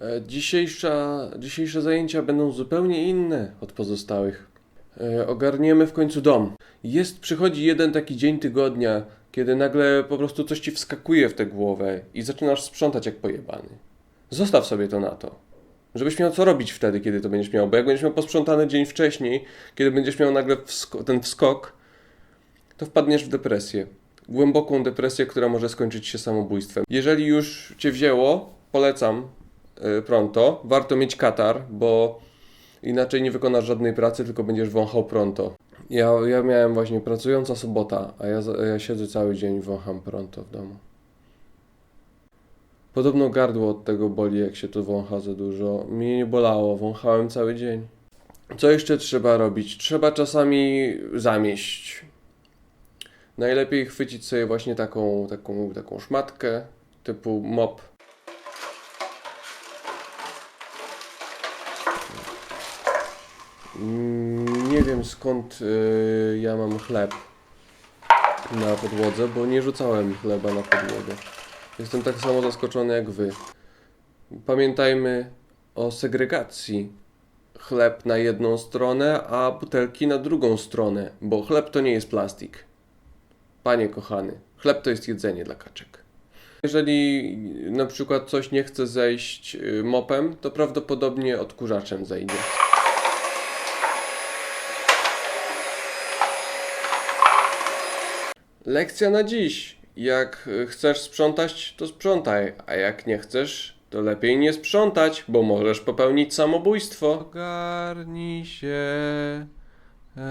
E, Dzisiejsza, dzisiejsze zajęcia będą zupełnie inne od pozostałych. E, Ogarniemy w końcu dom. Jest, przychodzi jeden taki dzień tygodnia, kiedy nagle po prostu coś ci wskakuje w tę głowę i zaczynasz sprzątać jak pojebany. Zostaw sobie to na to. Żebyś miał co robić wtedy, kiedy to będziesz miał. Bo jak będziesz miał posprzątany dzień wcześniej, kiedy będziesz miał nagle wsko- ten wskok, to wpadniesz w depresję. Głęboką depresję, która może skończyć się samobójstwem. Jeżeli już cię wzięło, polecam pronto. Warto mieć katar, bo inaczej nie wykonasz żadnej pracy, tylko będziesz wąchał pronto. Ja, ja miałem właśnie pracująca sobota, a ja, ja siedzę cały dzień wącham pronto w domu. Podobno gardło od tego boli, jak się to wącha za dużo. Mnie nie bolało, wąchałem cały dzień. Co jeszcze trzeba robić? Trzeba czasami zamieść. Najlepiej chwycić sobie właśnie taką, taką, taką szmatkę typu mop. Nie wiem skąd y, ja mam chleb na podłodze, bo nie rzucałem chleba na podłogę. Jestem tak samo zaskoczony jak wy. Pamiętajmy o segregacji. Chleb na jedną stronę, a butelki na drugą stronę, bo chleb to nie jest plastik. Panie kochany, chleb to jest jedzenie dla kaczek. Jeżeli na przykład coś nie chce zejść y, mopem, to prawdopodobnie odkurzaczem zejdzie. Lekcja na dziś. Jak y, chcesz sprzątać, to sprzątaj, a jak nie chcesz, to lepiej nie sprzątać, bo możesz popełnić samobójstwo. Ogarnij się. Eee...